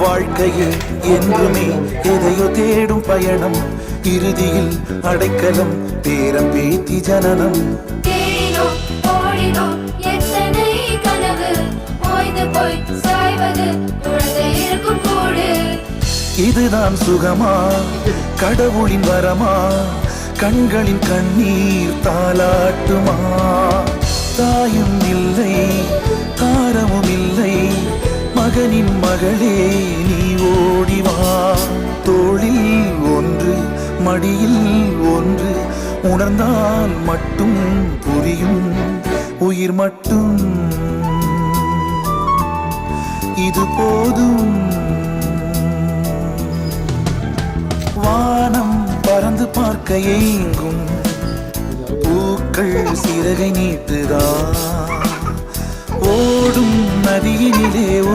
வாழ்க்கையில் என்றுமே எதையோ தேடும் பயணம் இறுதியில் அடைக்கலம் பேரம் பேத்தி ஜனனம். இதுதான் சுகமா? கடவுளின் வரமா? கண்களின் கண்ணீர் தாலாட்டுமா தாயும் இல்லை தாரமும் இல்லை மகனின் மகளே. மடியில் ஒன்று உணர்ந்தால் மட்டும் புரியும். உயிர் மட்டும். இது போதும். வானம் பறந்து பார்க்க ஏங்கும். பூக்கள் சிறகை நீட்டுதா. ஓடும் நதியினிலே